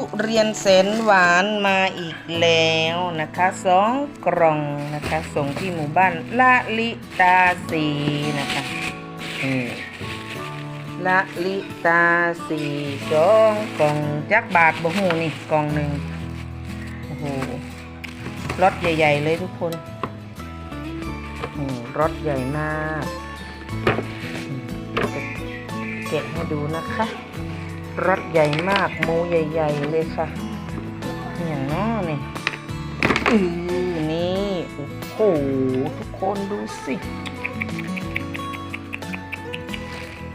ทุเรียนแสนหวานมาอีกแล้วนะคะสองกล่องนะคะ ส่งที่หมู่บ้านละลิตาสีนะคะอืมละลิตาสีสองกล่องจักบาทบ่หูนี่กล่องหนึ่งโอ้โหรถใหญ่ ๆ เลยทุกคนอืมรถใหญ่มาก เก็บให้ดูนะคะ รถใหญ่มากหมูใหญ่ ๆ เลยค่ะอย่างน้อนี่อือนี่โอ้โหทุกคนดูสิ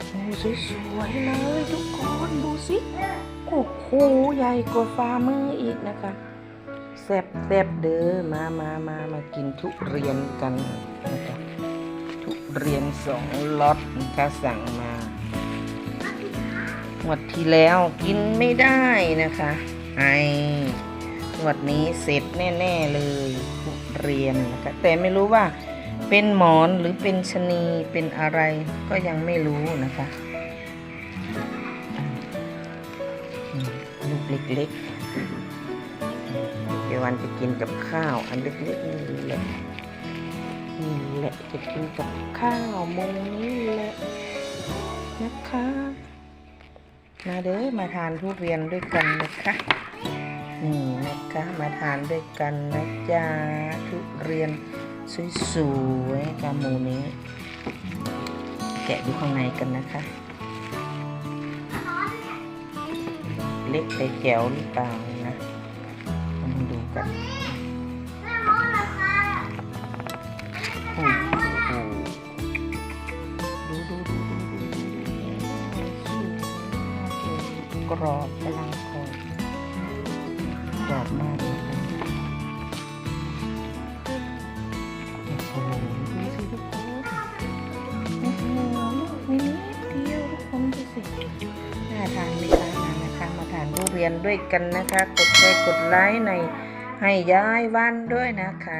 โอ้สวยๆเลยทุกคนดูสิโอ้โหใหญ่กว่าฝ่ามืออีกนะคะแซ่บแซบๆเด้อมามามามากินทุเรียนกันนะคะทุเรียนสองล็อตนะคะสั่งมา งวดที่แล้วกินไม่ได้นะคะ ไองวดนี้เสร็จแน่ๆเลยทุเรียนนะคะแต่ไม่รู้ว่าเป็นหมอนหรือเป็นชะนีเป็นอะไรก็ยังไม่รู้นะคะลูกเล็กๆเดี๋ยววันจะกินกับข้าว อันเล็กๆนี่แหละนี่แหละจะกินกับข้าวโมงนี้แหละนะคะ มาเด้อมาทานทุเรียนด้วยกันนะคะนี่นะคะมาทานด้วยกันนะจ๊ะทุเรียนสวยๆกับหมูนี้ แกะดูข้างในกันนะคะ เล็กแต่แจ๋วหรือเปล่านะมาดูกัน กรอบกำลังกรอบกรอบมากเลยค่ะโอ้โหดูสิทุกคนโอ้โหลูกนิดเดียวทุกคนดูสิน่าทานไหมคะมานะคะมาทานทุเรียนด้วยกันนะคะ กดแชร์กดไลค์ในให้ย้ายวันด้วยนะคะ